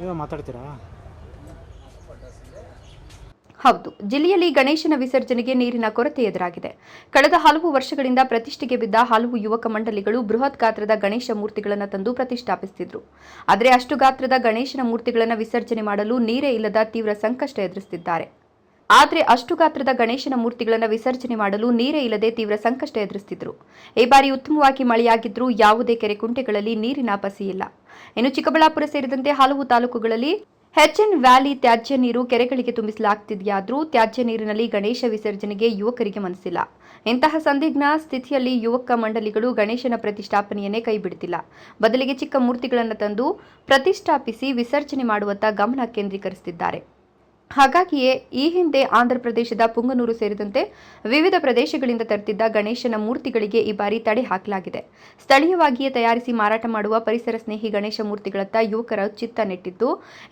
ನೀವೇ ಮಾತಾಡ್ತೀರಾ? ಹೌದು ಜಿಲ್ಲೆಯಲ್ಲಿ ಗಣೇಶನ ವಿಸರ್ಜನೆಗೆ ನೀರಿನ ಕೊರತೆ ಎದುರಾಗಿದೆ. ಕಳೆದ ಹಲವು ವರ್ಷಗಳಿಂದ ಪ್ರತಿಷ್ಠೆಗೆ ಬಿದ್ದ ಹಲವು ಯುವಕ ಮಂಡಳಿಗಳು ಬೃಹತ್ ಗಾತ್ರದ ಗಣೇಶ ಮೂರ್ತಿಗಳನ್ನು ತಂದು ಪ್ರತಿಷ್ಠಾಪಿಸುತ್ತಿದ್ರು ಆದರೆ ಅಷ್ಟು ಗಾತ್ರದ ಗಣೇಶನ ಮೂರ್ತಿಗಳನ್ನು ವಿಸರ್ಜನೆ ಮಾಡಲು ನೀರೇ ಇಲ್ಲದ ತೀವ್ರ ಸಂಕಷ್ಟ ಎದುರಿಸುತ್ತಿದ್ದಾರೆ ಆದರೆ ಅಷ್ಟು ಗಾತ್ರದ ಗಣೇಶನ ಮೂರ್ತಿಗಳನ್ನು ವಿಸರ್ಜನೆ ಮಾಡಲು ನೀರೇ ಇಲ್ಲದೆ ತೀವ್ರ ಸಂಕಷ್ಟ ಎದುರಿಸುತ್ತಿದ್ದರು ಈ ಬಾರಿ ಉತ್ತಮವಾಗಿ ಮಳೆಯಾಗಿದ್ದರೂ ಯಾವುದೇ ಕೆರೆ ಕುಂಟೆಗಳಲ್ಲಿ ನೀರಿನ ಪಸಿಯಿಲ್ಲ ಇನ್ನು ಚಿಕ್ಕಬಳ್ಳಾಪುರ ಸೇರಿದಂತೆ ಹಲವು ತಾಲೂಕುಗಳಲ್ಲಿ ಹೆಚ್ಎನ್ ವ್ಯಾಲಿ ತ್ಯಾಜ್ಯ ನೀರು ಕೆರೆಗಳಿಗೆ ತುಂಬಿಸಲಾಗ್ತಿದೆಯಾದರೂ ತ್ಯಾಜ್ಯ ನೀರಿನಲ್ಲಿ ಗಣೇಶ ವಿಸರ್ಜನೆಗೆ ಯುವಕರಿಗೆ ಮನಸ್ಸಿಲ್ಲ. ಇಂತಹ ಸಂದಿಗ್ನ ಸ್ಥಿತಿಯಲ್ಲಿ ಯುವಕ ಮಂಡಳಿಗಳು ಗಣೇಶನ ಪ್ರತಿಷ್ಠಾಪನೆಯನ್ನೇ ಕೈಬಿಡುತ್ತಿಲ್ಲ ಬದಲಿಗೆ ಚಿಕ್ಕ ಮೂರ್ತಿಗಳನ್ನು ತಂದು ಪ್ರತಿಷ್ಠಾಪಿಸಿ ವಿಸರ್ಜನೆ ಮಾಡುವತ್ತ ಗಮನ ಕೇಂದ್ರೀಕರಿಸುತ್ತಿದ್ದಾರೆ ಹಾಗಾಗಿಯೇ ಈ ಹಿಂದೆ ಆಂಧ್ರಪ್ರದೇಶದ ಪುಂಗನೂರು ಸೇರಿದಂತೆ ವಿವಿಧ ಪ್ರದೇಶಗಳಿಂದ ತರುತ್ತಿದ್ದ ಗಣೇಶನ ಮೂರ್ತಿಗಳಿಗೆ ಈ ಬಾರಿ ತಡೆ ಹಾಕಲಾಗಿದೆ. ಸ್ಥಳೀಯವಾಗಿಯೇ ತಯಾರಿಸಿ ಮಾರಾಟ ಮಾಡುವ ಪರಿಸರ ಸ್ನೇಹಿ ಗಣೇಶ ಮೂರ್ತಿಗಳತ್ತ ಯುವಕರ ಚಿತ್ತ ನೆಟ್ಟಿದ್ದು,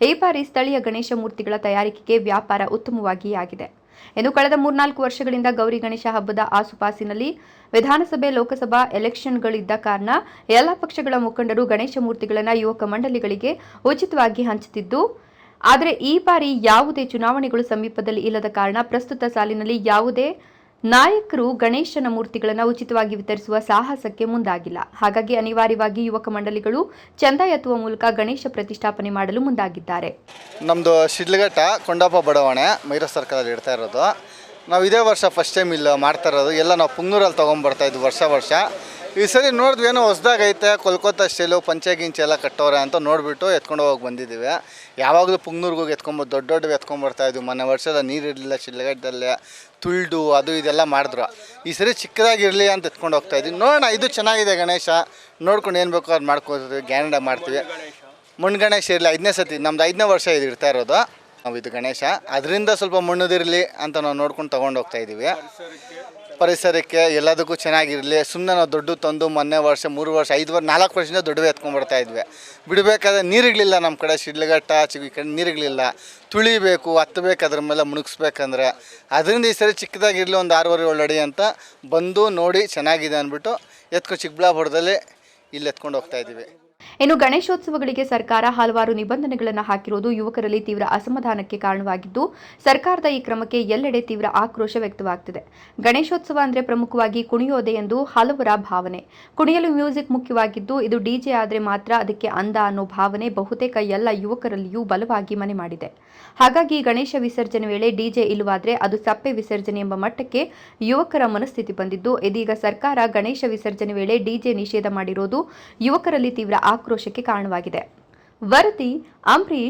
ಈ ಬಾರಿ ಸ್ಥಳೀಯ ಗಣೇಶ ಮೂರ್ತಿಗಳ ತಯಾರಿಕೆಗೆ ವ್ಯಾಪಾರ ಉತ್ತಮವಾಗಿಯೇ ಆಗಿದೆ ಇನ್ನು ಕಳೆದ ಮೂರ್ನಾಲ್ಕು ವರ್ಷಗಳಿಂದ ಗೌರಿ ಗಣೇಶ ಹಬ್ಬದ ಆಸುಪಾಸಿನಲ್ಲಿ ವಿಧಾನಸಭೆ, ಲೋಕಸಭಾ ಎಲೆಕ್ಷನ್ಗಳಿದ್ದ ಕಾರಣ ಎಲ್ಲ ಪಕ್ಷಗಳ ಮುಖಂಡರು ಗಣೇಶ ಮೂರ್ತಿಗಳನ್ನು ಯುವಕ ಮಂಡಳಿಗಳಿಗೆ ಉಚಿತವಾಗಿ ಹಂಚುತ್ತಿದ್ದು ಆದರೆ ಈ ಬಾರಿ ಯಾವುದೇ ಚುನಾವಣೆಗಳು ಸಮೀಪದಲ್ಲಿ ಇಲ್ಲದ ಕಾರಣ ಪ್ರಸ್ತುತ ಸಾಲಿನಲ್ಲಿ ಯಾವುದೇ ನಾಯಕರು ಗಣೇಶನ ಮೂರ್ತಿಗಳನ್ನು ಉಚಿತವಾಗಿ ವಿತರಿಸುವ ಸಾಹಸಕ್ಕೆ ಮುಂದಾಗಿಲ್ಲ. ಹಾಗಾಗಿ ಅನಿವಾರ್ಯವಾಗಿ ಯುವಕ ಮಂಡಳಿಗಳು ಚಂದ ಎತ್ತುವ ಮೂಲಕ ಗಣೇಶ ಪ್ರತಿಷ್ಠಾಪನೆ ಮಾಡಲು ಮುಂದಾಗಿದ್ದಾರೆ. ನಮ್ಮದು ಶಿಡ್ಲಘಟ್ಟ ಕೊಂಡಪ್ಪ ಬಡಾವಣೆ, ಮೈರ ಸರ್ಕಲಲ್ಲಿ ಇಡ್ತಾ ಇರೋದು. ನಾವು ಇದೇ ವರ್ಷ ಫಸ್ಟ್ ಟೈಮ್ ಇಲ್ಲಿ ಮಾಡ್ತಾ ಇರೋದು. ಎಲ್ಲ ನಾವು ಪುಂಗೂರಲ್ಲಿ ತೊಗೊಂಬರ್ತಾ ಇದ್ವಿ ವರ್ಷ ವರ್ಷ. ಈ ಸರಿ ನೋಡಿದ್ವಿ ಏನೋ ಹೊಸ್ದಾಗೈತೆ ಕೊಲ್ಕತ್ತಾ ಸ್ಟೈಲು ಪಂಚೆ ಗಿಂಚೆ ಎಲ್ಲ ಕಟ್ಟೋರೆ ಅಂತ ನೋಡಿಬಿಟ್ಟು ಎತ್ಕೊಂಡು ಹೋಗಿ ಬಂದಿದ್ದೀವಿ. ಯಾವಾಗಲೂ ಪುಂಗ್ನೂರ್ಗೆ ಹೋಗಿ ಎತ್ಕೊಂಬೋದು ದೊಡ್ಡ ದೊಡ್ಡ ಎತ್ಕೊಂಬರ್ತಾ ಇದ್ವಿ. ಮೊನ್ನೆ ವರ್ಷದ ನೀರಿರಲಿಲ್ಲ ಶಿಡ್ಲಘಟ್ಟದಲ್ಲಿ ತುಳ್ದು, ಅದು ಇದೆಲ್ಲ ಮಾಡಿದ್ರು. ಈ ಸರಿ ಚಿಕ್ಕದಾಗಿರಲಿ ಅಂತ ಎತ್ಕೊಂಡು ಹೋಗ್ತಾ ಇದ್ವಿ. ನೋಡೋಣ, ಇದು ಚೆನ್ನಾಗಿದೆ ಗಣೇಶ. ನೋಡ್ಕೊಂಡು ಏನು ಬೇಕೋ ಅದು ಮಾಡ್ಕೋತೀವಿ, ಗ್ಯಾರಂಡ ಮಾಡ್ತೀವಿ. ಮಣ್ಣು ಗಣೇಶ ಇರಲಿ, ಐದನೇ ಸತಿ, ನಮ್ದು ಐದನೇ ವರ್ಷ ಇದು ಇರ್ತಾ ಇರೋದು. ನಾವು ಇದು ಗಣೇಶ. ಅದರಿಂದ ಸ್ವಲ್ಪ ಮಣ್ಣದಿರಲಿ ಅಂತ ನಾವು ನೋಡ್ಕೊಂಡು ತೊಗೊಂಡು ಹೋಗ್ತಾ ಇದ್ದೀವಿ. ಪರಿಸರಕ್ಕೆ ಎಲ್ಲದಕ್ಕೂ ಚೆನ್ನಾಗಿರಲಿ ಸುಮ್ಮನೆ ನಾವು ದೊಡ್ಡ ತಂದು ಮೊನ್ನೆ ವರ್ಷ, ಮೂರು ವರ್ಷ, ಐದು ವರ್ಷ, ನಾಲ್ಕು ವರ್ಷದಿಂದ ದೊಡ್ಡವೇ ಎತ್ಕೊಂಡ್ಬರ್ತಾ ಇದ್ವಿ. ಬಿಡಬೇಕಾದ್ರೆ ನೀರಿಗಳಿಲ್ಲ ನಮ್ಮ ಕಡೆ, ಶಿಡ್ಲಘಟ್ಟ ಚಿಗಿ ಕಡೆ ನೀರುಗಳಿಲ್ಲ ತುಳಿಬೇಕು, ಹತ್ತಬೇಕು, ಅದ್ರ ಮೇಲೆ ಮುಳುಗಿಸ್ಬೇಕಂದ್ರೆ ಅದರಿಂದ ಈ ಸರಿ ಚಿಕ್ಕದಾಗಿರಲಿ ಒಂದು ಆರೂವರೆ ಏಳು ಅಡಿ ಅಂತ ಬಂದು ನೋಡಿ ಚೆನ್ನಾಗಿದೆ ಅಂದ್ಬಿಟ್ಟು ಎತ್ಕೊಂಡು ಚಿಕ್ಕಬಳ್ಳಾಪುರದಲ್ಲಿ ಇಲ್ಲಿ ಎತ್ಕೊಂಡು ಹೋಗ್ತಾ ಇದ್ದೀವಿ. ಇನ್ನು ಗಣೇಶೋತ್ಸವಗಳಿಗೆ ಸರ್ಕಾರ ಹಲವಾರು ನಿಬಂಧನೆಗಳನ್ನು ಹಾಕಿರುವುದು ಯುವಕರಲ್ಲಿ ತೀವ್ರ ಅಸಮಾಧಾನಕ್ಕೆ ಕಾರಣವಾಗಿದ್ದು, ಸರ್ಕಾರದ ಈ ಕ್ರಮಕ್ಕೆ ಎಲ್ಲೆಡೆ ತೀವ್ರ ಆಕ್ರೋಶ ವ್ಯಕ್ತವಾಗ್ತಿದೆ. ಗಣೇಶೋತ್ಸವ ಅಂದರೆ ಪ್ರಮುಖವಾಗಿ ಕುಣಿಯೋದೆ ಎಂದು ಹಲವರ ಭಾವನೆ. ಕುಣಿಯಲು ಮ್ಯೂಸಿಕ್ ಮುಖ್ಯವಾಗಿದ್ದು, ಇದು ಡಿಜೆ ಆದರೆ ಮಾತ್ರ ಅದಕ್ಕೆ ಅಂದ ಅನ್ನೋ ಭಾವನೆ ಬಹುತೇಕ ಎಲ್ಲ ಯುವಕರಲ್ಲಿಯೂ ಬಲವಾಗಿ ಮನೆ ಮಾಡಿದೆ. ಹಾಗಾಗಿ ಗಣೇಶ ವಿಸರ್ಜನೆ ವೇಳೆ ಡಿಜೆ ಇಲ್ಲವಾದ್ರೆ ಅದು ಸಪ್ಪೆ ವಿಸರ್ಜನೆ ಎಂಬ ಮಟ್ಟಕ್ಕೆ ಯುವಕರ ಮನಸ್ಥಿತಿ ಬಂದಿದ್ದು, ಇದೀಗ ಸರ್ಕಾರ ಗಣೇಶ ವಿಸರ್ಜನೆ ವೇಳೆ ಡಿಜೆ ನಿಷೇಧ ಮಾಡಿರೋದು ಯುವಕರಲ್ಲಿ ತೀವ್ರ ಆಕ್ರೋಶಕ್ಕೆ ಕಾರಣವಾಗಿದೆ. ವರದಿ ಅಂಬರೀಶ್